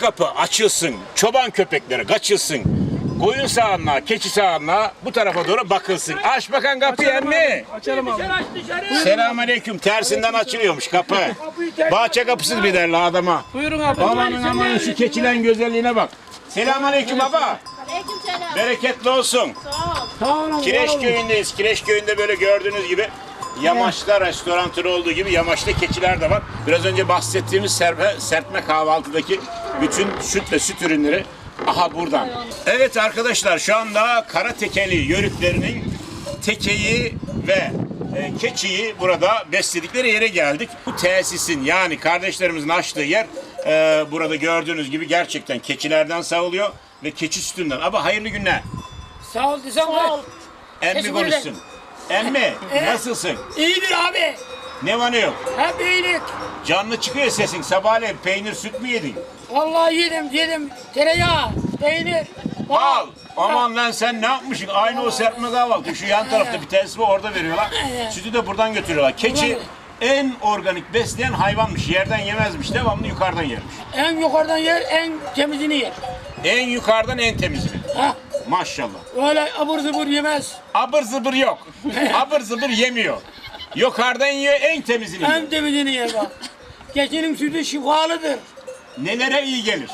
kapı açılsın. Çoban köpekleri kaçılsın. Koyun sağına, keçi sağına bu tarafa doğru bakılsın. Aç bakan kapıyı emmi. Açalım abi. Selamünaleyküm. Tersinden açılıyormuş kapı. Bahçe kapısı bir derler adama. Buyurun abi. Amanın amanın şu keçilen güzelliğine bak. Selamünaleyküm baba. Aleykümselam. Bereketli olsun. Sağ ol. Sağ olun. Kireç köyündeyiz. Kireç köyünde böyle gördüğünüz gibi Yamaçta restoranları olduğu gibi Yamaç'ta keçiler de var. Biraz önce bahsettiğimiz serpe, serpme kahvaltıdaki bütün süt ve süt ürünleri aha buradan. Evet arkadaşlar şu anda kara tekeli yörüklerinin tekeyi ve e, keçiyi burada besledikleri yere geldik. Bu tesisin yani kardeşlerimizin açtığı yer e, burada gördüğünüz gibi gerçekten keçilerden sağlıyor ve keçi sütünden. Ama hayırlı günler. Sağ ol. Sağ ol. Emmi konuşsun. Emmi nasılsın? İyidir abi. Ne var ne yok? Hep iyilik. Canlı çıkıyor sesin. Sabahleyin peynir süt mü yedin? Vallahi yedim yedim. Tereyağı, peynir, Bal. Aman lan sen ne yapmışsın? Aynı o serpme kahvaltı. Şu yan tarafta bir var orada veriyorlar. Sütü de buradan götürüyorlar. Keçi en organik besleyen hayvanmış. Yerden yemezmiş. Devamlı yukarıdan yermiş. En yukarıdan yer, en temizini yer. En yukarıdan en temizini. Ha, Maşallah. öyle abur zıbur yemez. Abır zıbır yok. Abır zıbır yemiyor. Yukarıdan yiyor en temizini yiyor. En temizini yer bak. Keçinin sütü şifalıdır. Nelere iyi gelir?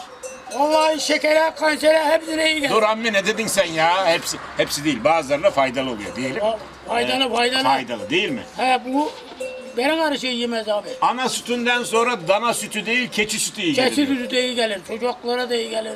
Vallahi şekere, kansere hepsine iyi gelir. Dur amme ne dedin sen ya? Hepsi hepsi değil. Bazılarına faydalı oluyor diyelim. Faydalı faydalı. Faydalı değil mi? He bu benim her şey yemez abi. Ana sütünden sonra dana sütü değil keçi sütü iyi Keçi gelir. sütü de iyi gelir. Çocuklara da iyi gelir.